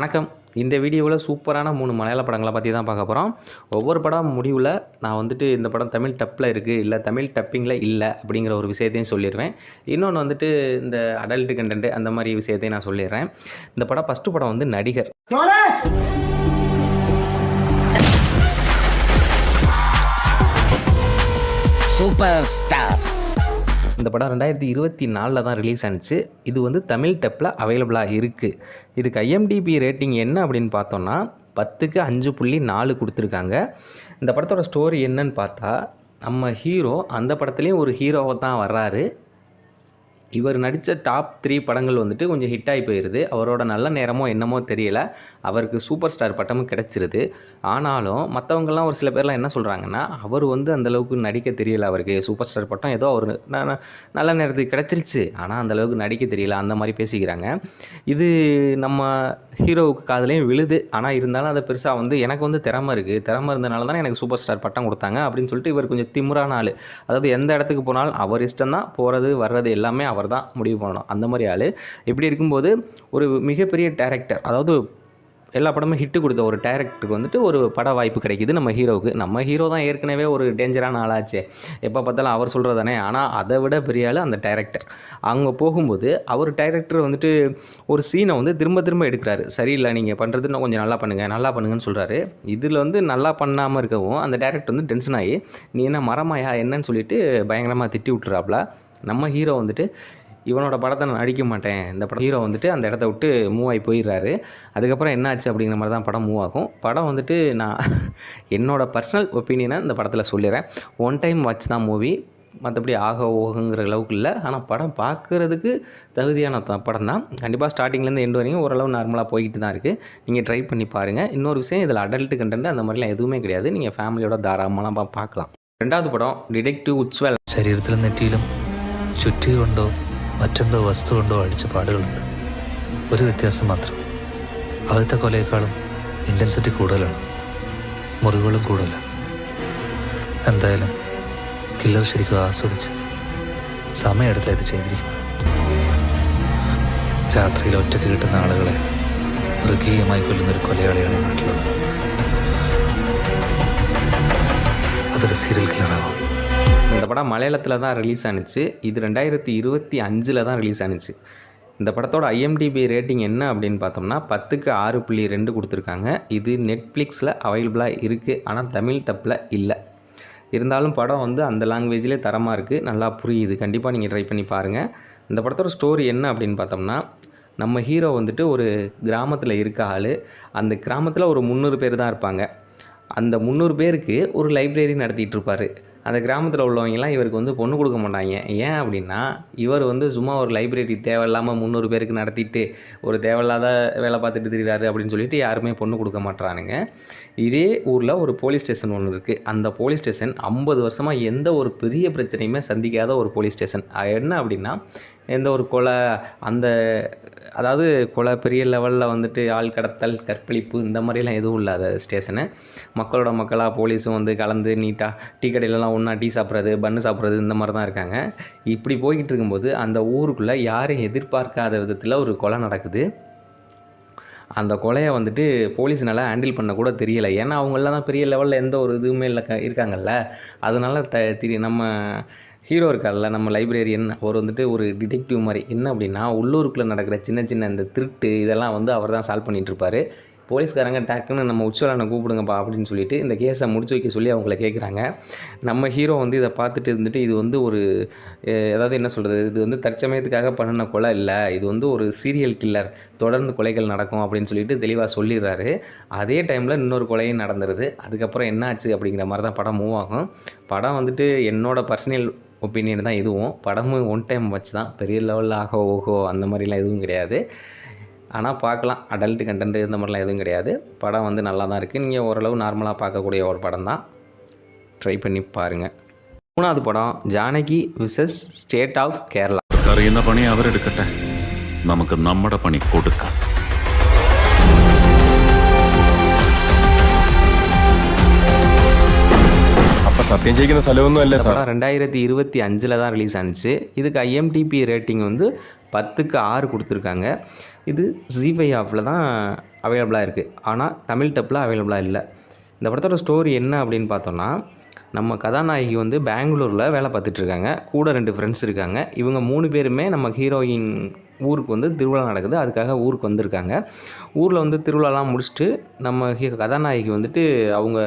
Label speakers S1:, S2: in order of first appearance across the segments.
S1: வணக்கம். இந்த வீடியோவில் சூப்பரான மூணு மலையாள படங்களை பற்றி தான் பார்க்க போகிறோம் ஒவ்வொரு படம் முடிவில் நான் வந்துட்டு இந்த படம் தமிழ் டப்பில் இருக்குது இல்லை தமிழ் டப்பிங்கில் இல்லை அப்படிங்கிற ஒரு விஷயத்தையும் சொல்லிடுவேன் இன்னொன்று வந்துட்டு இந்த அடல்ட் கண்டென்ட் அந்த மாதிரி விஷயத்தையும் நான் சொல்லிடுறேன். இந்த படம் ஃபஸ்ட்டு படம் வந்து நடிகர்.
S2: Super star.
S1: இந்த படம் ரெண்டாயிரத்தி இருபத்தி நாலில் தான் ரிலீஸ் ஆனிச்சு. இது வந்து தமிழ் டப்பில் அவைலபிளாக இருக்குது இதுக்கு ஐஎம்டிபி ரேட்டிங் என்ன அப்படின்னு பார்த்தோன்னா பத்துக்கு அஞ்சு புள்ளி நாலு கொடுத்துருக்காங்க. இந்த படத்தோட ஸ்டோரி என்னன்னு பார்த்தா நம்ம ஹீரோ அந்த படத்துலேயும் ஒரு ஹீரோவை தான் வர்றாரு. இவர் நடித்த டாப் த்ரீ படங்கள் வந்துட்டு கொஞ்சம் ஹிட் ஆகி போயிடுது அவரோட நல்ல நேரமோ என்னமோ தெரியல. அவருக்கு சூப்பர் ஸ்டார் பட்டமும் கிடச்சிருது. ஆனாலும் மற்றவங்கெல்லாம் ஒரு சில பேர்லாம் என்ன சொல்கிறாங்கன்னா அவர் வந்து அந்தளவுக்கு நடிக்க தெரியல. அவருக்கு சூப்பர் ஸ்டார் பட்டம் ஏதோ அவர் ந- நல்ல நேரத்துக்கு கிடச்சிருச்சு. ஆனால் அந்தளவுக்கு நடிக்க தெரியல. அந்த மாதிரி பேசிக்கிறாங்க. இது நம்ம ஹீரோவுக்கு காதுலேயும் விழுது. ஆனால் இருந்தாலும் அதை பெருசாக வந்து எனக்கு வந்து திறமை இருக்குது திறமை இருந்தனால தான் எனக்கு சூப்பர் ஸ்டார் பட்டம் கொடுத்தாங்க அப்படின்னு சொல்லிட்டு இவர் கொஞ்சம் திமுறான ஆள். அதாவது எந்த இடத்துக்கு போனாலும் அவர் இஷ்டம் தான் போகிறது வர்றது எல்லாமே அவர் தான் முடிவு பண்ணணும். அந்த மாதிரி ஆள். இப்படி இருக்கும்போது ஒரு மிகப்பெரிய டேரக்டர் அதாவது எல்லா படமும் ஹிட்டு கொடுத்த ஒரு டேரக்டருக்கு வந்துட்டு ஒரு பட வாய்ப்பு கிடைக்கிது நம்ம ஹீரோவுக்கு நம்ம ஹீரோ தான் ஏற்கனவே ஒரு டேஞ்சரான ஆளாச்சே. எப்போ பார்த்தாலும் அவர் சொல்கிறதானே ஆனால் அதை விட பெரிய ஆள் அந்த டேரக்டர் அங்கே போகும்போது அவர் டைரக்டர் வந்துட்டு ஒரு சீனை வந்து திரும்ப திரும்ப எடுக்கிறாரு. சரியில்லை நீங்கள் பண்ணுறது இன்னும் கொஞ்சம் நல்லா பண்ணுங்கள் நல்லா பண்ணுங்கன்னு சொல்கிறாரு இதில் வந்து நல்லா பண்ணாமல் இருக்கவும் அந்த டேரக்டர் வந்து டென்ஷன் ஆகி நீ என்ன மரமாயா? என்னன்னு சொல்லிட்டு பயங்கரமாக திட்டி விட்டுறாப்ல. நம்ம ஹீரோ வந்துட்டு இவனோட படத்தை நான் அடிக்க மாட்டேன். இந்த படம் ஹீரோ வந்துட்டு அந்த இடத்த விட்டு மூவ் ஆகி போயிடுறாரு. அதுக்கப்புறம் என்னாச்சு அப்படிங்கிற மாதிரி தான் படம் மூவ் ஆகும். படம் வந்துட்டு நான் என்னோட பர்சனல் ஒப்பீனியனை இந்த படத்தில் சொல்லிடுறேன். ஒன் டைம் வாட்ச் தான் மூவி மற்றபடி ஆக ஓகங்கிற அளவுக்கு இல்லை. ஆனால் படம் பார்க்குறதுக்கு தகுதியான படம் தான். கண்டிப்பாக ஸ்டார்டிங்லேருந்து எண்டு வரைக்கும் ஓரளவு நார்மலாக போய்கிட்டு தான் இருக்குது நீங்கள் ட்ரை பண்ணி பாருங்கள் இன்னொரு விஷயம் இதில் அடல்ட்டு கண்டென்ட் அந்த மாதிரிலாம் எதுவுமே கிடையாது. நீங்கள் ஃபேமிலியோட தாராளமாக பார்க்கலாம். ரெண்டாவது படம் டிடெக்டிவ் உச்வல்
S3: சரீரத்திலிருந்து டீலும் ചുറ്റി കൊണ്ടോ മറ്റെന്തോ വസ്തു കൊണ്ടോ അടിച്ച പാടുകളുണ്ട്. ഒരു വ്യത്യാസം മാത്രം. ആദ്യത്തെ കൊലയേക്കാളും ഇന്റൻസിറ്റി കൂടുതലാണ്. മുറിവുകളും കൂടുതലാണ് എന്തായാലും കില്ലർ ശരിക്കും ആസ്വദിച്ച് സമയമെടുത്ത ഇത് ചെയ്തിരിക്കുന്നത്. രാത്രിയിൽ ഒറ്റയ്ക്ക് കിട്ടുന്ന ആളുകളെ മൃഗീയമായി കൊല്ലുന്നൊരു കൊലയാളിയാണ് നാട്ടിലുള്ളത്. അതൊരു സീരിയൽ കില്ലറാവാം
S1: இந்த படம் மலையாளத்தில் தான் ரிலீஸ் ஆனுச்சு. இது ரெண்டாயிரத்தி இருபத்தி அஞ்சில் தான் ரிலீஸ் ஆனுச்சு. இந்த படத்தோட ஐஎம்டிபி ரேட்டிங் என்ன அப்படின்னு பார்த்தோம்னா பத்துக்கு ஆறு புள்ளி ரெண்டு கொடுத்துருக்காங்க. இது நெட்ஃப்ளிக்ஸில் அவைலபிளாக இருக்குது ஆனால் தமிழ் டப்பில் இல்லை. இருந்தாலும் படம் வந்து அந்த லாங்குவேஜ்லேயே தரமாக இருக்குது நல்லா புரியுது. கண்டிப்பாக நீங்கள் ட்ரை பண்ணி பாருங்கள் இந்த படத்தோட ஸ்டோரி என்ன அப்படின்னு பார்த்தோம்னா நம்ம ஹீரோ வந்துட்டு ஒரு கிராமத்தில் இருக்க ஆள். அந்த கிராமத்தில் ஒரு முந்நூறு பேர் தான் இருப்பாங்க. அந்த முந்நூறு பேருக்கு ஒரு லைப்ரரி நடத்திட்டு இருப்பார். அந்த கிராமத்தில் உள்ளவங்கலாம் இவருக்கு வந்து பொண்ணு கொடுக்க மாட்டாங்க. ஏன் அப்படின்னா இவர் வந்து சும்மா ஒரு லைப்ரரி தேவையில்லாமல் முந்நூறு பேருக்கு நடத்திட்டு ஒரு தேவையில்லாத வேலை பார்த்துட்டு திரிகிறாரு அப்படின்னு சொல்லிட்டு யாருமே பொண்ணு கொடுக்க மாட்டுறானுங்க இதே ஊரில் ஒரு போலீஸ் ஸ்டேஷன் ஒன்று இருக்குது அந்த போலீஸ் ஸ்டேஷன் ஐம்பது வருஷமாக எந்த ஒரு பெரிய பிரச்சனையுமே சந்திக்காத ஒரு போலீஸ் ஸ்டேஷன் என்ன அப்படின்னா எந்த ஒரு கொலை அந்த அதாவது கொலை பெரிய லெவலில் வந்துட்டு ஆள் கடத்தல் கற்பழிப்பு இந்த மாதிரிலாம் எதுவும் இல்லாத ஸ்டேஷனு மக்களோட மக்களாக போலீஸும் வந்து கலந்து நீட்டாக டீ கடையிலலாம் ஒன்றா டீ சாப்பிட்றது பன்னு சாப்பிட்றது இந்த மாதிரி தான் இருக்காங்க. இப்படி போய்கிட்டு இருக்கும்போது அந்த ஊருக்குள்ளே யாரும் எதிர்பார்க்காத விதத்தில் ஒரு கொலை நடக்குது. அந்த கொலையை வந்துட்டு போலீஸ்னால ஹேண்டில் பண்ண கூட தெரியலை. ஏன்னா அவங்களாம் தான் பெரிய லெவலில் எந்த ஒரு இதுவுமே இல்லை இருக்காங்கல்ல. அதனால த திரி நம்ம ஹீரோ இருக்கார்ல நம்ம லைப்ரரியன் அவர் வந்துட்டு ஒரு டிடெக்டிவ் மாதிரி. என்ன அப்படின்னா உள்ளூருக்குள்ளே நடக்கிற சின்ன சின்ன இந்த திருட்டு இதெல்லாம் வந்து அவர் தான் சால்வ் பண்ணிகிட்ருப்பாரு போலீஸ்காரங்க டக்குன்னு நம்ம உச்சவலனை கூப்பிடுங்கப்பா அப்படின்னு சொல்லிட்டு இந்த கேஸை முடிச்சு வைக்க சொல்லி அவங்கள கேட்குறாங்க நம்ம ஹீரோ வந்து இதை பார்த்துட்டு இருந்துட்டு இது வந்து ஒரு ஏதாவது அதாவது என்ன சொல்கிறது இது வந்து தற்சமயத்துக்காக பண்ணின கொலை இல்லை. இது வந்து ஒரு சீரியல் கில்லர் தொடர்ந்து கொலைகள் நடக்கும் அப்படின்னு சொல்லிட்டு தெளிவாக சொல்லிடுறாரு. அதே டைமில் இன்னொரு கொலையும் நடந்துருது. அதுக்கப்புறம் என்னாச்சு அப்படிங்கிற மாதிரி தான் படம் மூவ் ஆகும். படம் வந்துட்டு என்னோட பர்சனல் ஒப்பீனியன் தான் இதுவும் படமும் ஒன் டைம் வச்சு தான் பெரிய லெவலில் ஆகோ ஓஹோ அந்த மாதிரிலாம் எதுவும் கிடையாது ஆனால் பார்க்கலாம் அடல்ட் கண்டென்ட் இந்த மாதிரிலாம் எதுவும் கிடையாது படம் வந்து நல்லா தான் இருக்குது நீங்கள் ஓரளவு நார்மலாக பார்க்கக்கூடிய ஒரு படம் தான் ட்ரை பண்ணி பாருங்கள் மூணாவது படம் Janaki versus state of Kerala
S4: അറിയുന്ന പണി അവരെടുക്കട്ടെ നമുക്ക് നമ്മുടെ പണി കൊടുക്കാം
S5: சத்தியம் ஜெயிக்கிற
S1: சலவொன்னும்
S5: இல்லை
S1: சார். ரெண்டாயிரத்தி இருபத்தி அஞ்சில் தான் ரிலீஸ் ஆனிச்சு. இதுக்கு ஐஎம்டிபி ரேட்டிங் வந்து பத்துக்கு ஆறு கொடுத்துருக்காங்க. இது ஜிஃபை ஆப்பில் தான் அவைலபிளாக இருக்குது ஆனால் தமிழ் டப்பில் அவைலபிளாக இல்லை. இந்த படத்தோட ஸ்டோரி என்ன அப்படின்னு பார்த்தோன்னா நம்ம கதாநாயகி வந்து பெங்களூரில் வேலை பார்த்துட்ருக்காங்க கூட ரெண்டு ஃப்ரெண்ட்ஸ் இருக்காங்க. இவங்க மூணு பேருமே நம்ம ஹீரோயின் ஊருக்கு வந்து திருவிழா நடக்குது. அதுக்காக ஊருக்கு வந்திருக்காங்க. ஊரில் வந்து திருவிழாலாம் முடிச்சுட்டு நம்ம கதாநாயகி வந்துட்டு அவங்க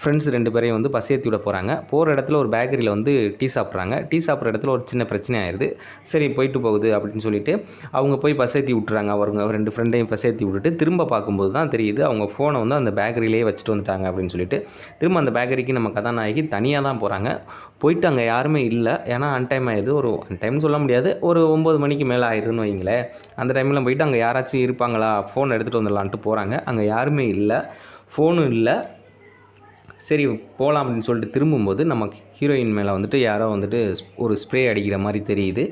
S1: ஃப்ரெண்ட்ஸ் ரெண்டு பேரையும் வந்து பஸ் ஏற்றி விட போகிறாங்க போகிற இடத்துல ஒரு பேக்கரியில் வந்து டீ சாப்பிட்றாங்க. டீ சாப்பிட்ற இடத்துல ஒரு சின்ன பிரச்சனை ஆயிடுது சரி போயிட்டு போகுது அப்படின்னு சொல்லிட்டு அவங்க போய் பஸ் ஏற்றி விட்டுறாங்க அவங்க ரெண்டு ஃப்ரெண்டையும் பஸ் ஏற்றி விட்டுட்டு திரும்ப பார்க்கும்போது தான் தெரியுது அவங்க ஃபோனை வந்து அந்த பேக்கரியிலேயே வச்சுட்டு வந்துட்டாங்க அப்படின்னு சொல்லிட்டு. திரும்ப அந்த பேக்கரிக்கு நம்ம கதாநாயகி தனியாக தான் போகிறாங்க போயிட்டு அங்கே யாருமே இல்லை. ஏன்னா அன்டைம் ஆயிடுது ஒரு அன்டைம்னு சொல்ல முடியாது. ஒரு ஒம்பது மணிக்கு மேலே ஆயிடுதுன்னு வைங்களேன். அந்த டைமில் போயிட்டு அங்கே யாராச்சும் இருப்பாங்களா? ஃபோன் எடுத்துகிட்டு வந்துடலான்ட்டு போகிறாங்க அங்கே யாருமே இல்லை. ஃபோனும் இல்லை. சரி போகலாம் அப்படின்னு சொல்லிட்டு திரும்பும்போது நம்ம ஹீரோயின் மேலே வந்துட்டு யாரோ வந்துட்டு ஒரு ஸ்ப்ரே அடிக்கிற மாதிரி தெரியுது.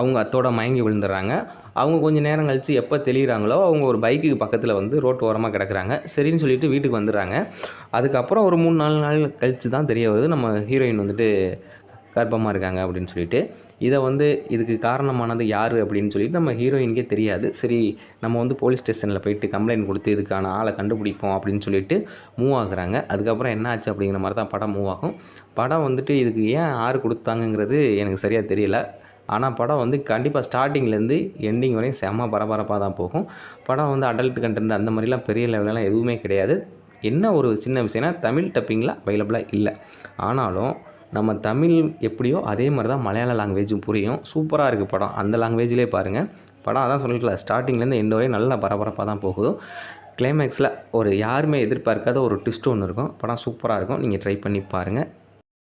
S1: அவங்க அத்தோட மயங்கி விழுந்துடுறாங்க. அவங்க கொஞ்சம் நேரம் கழித்து எப்போ தெளிகிறாங்களோ அவங்க ஒரு பைக்குக்கு பக்கத்தில் வந்து ரோட்டு ஓரமாக கிடக்குறாங்க. சரின்னு சொல்லிட்டு வீட்டுக்கு வந்துடுறாங்க. அதுக்கப்புறம் ஒரு மூணு நாலு நாள் கழித்து தான் தெரிய வருது நம்ம ஹீரோயின் வந்துட்டு கர்ப்பமாக இருக்காங்க அப்படின்னு சொல்லிட்டு. இதை வந்து இதுக்கு காரணமானது யார் அப்படின்னு சொல்லிட்டு நம்ம ஹீரோயினுக்கே தெரியாது. சரி நம்ம வந்து போலீஸ் ஸ்டேஷனில் போயிட்டு கம்ப்ளைண்ட் கொடுத்து இதுக்கான ஆளை கண்டுபிடிப்போம் அப்படின்னு சொல்லிட்டு மூவ் ஆகுறாங்க. அதுக்கப்புறம் என்ன ஆச்சு அப்படிங்கிற மாதிரி தான் படம் மூவ் ஆகும். படம் வந்துட்டு இதுக்கு ஏன் ஆறு கொடுத்தாங்கங்கிறது எனக்கு சரியாக தெரியல. ஆனால் படம் வந்து கண்டிப்பாக ஸ்டார்டிங்லேருந்து எண்டிங் வரையும் செம்ம பரபரப்பாக தான் போகும். படம் வந்து அடல்ட் கண்டென்ட் அந்த மாதிரிலாம் பெரிய லெவலெலாம் எதுவுமே கிடையாது. என்ன ஒரு சின்ன விஷயம்னா தமிழ் டப்பிங்கில் அவைலபிளாக இல்லை. ஆனாலும் நம்ம தமிழ் எப்படியோ அதே மாதிரி தான் மலையாள லாங்குவேஜும் புரியும். சூப்பராக இருக்குது படம். அந்த லாங்குவேஜ்லேயே பாருங்கள் படம் அதான் சொல்லிக்கல ஸ்டார்டிங்லேருந்து எண்டு வரையும் நல்ல பரபரப்பாக தான் போகுது. கிளைமேக்ஸில் ஒரு யாருமே எதிர்பார்க்காத ஒரு ட்விஸ்ட் ஒன்று இருக்கும். படம் சூப்பராக இருக்கும். நீங்கள் ட்ரை பண்ணி பாருங்கள்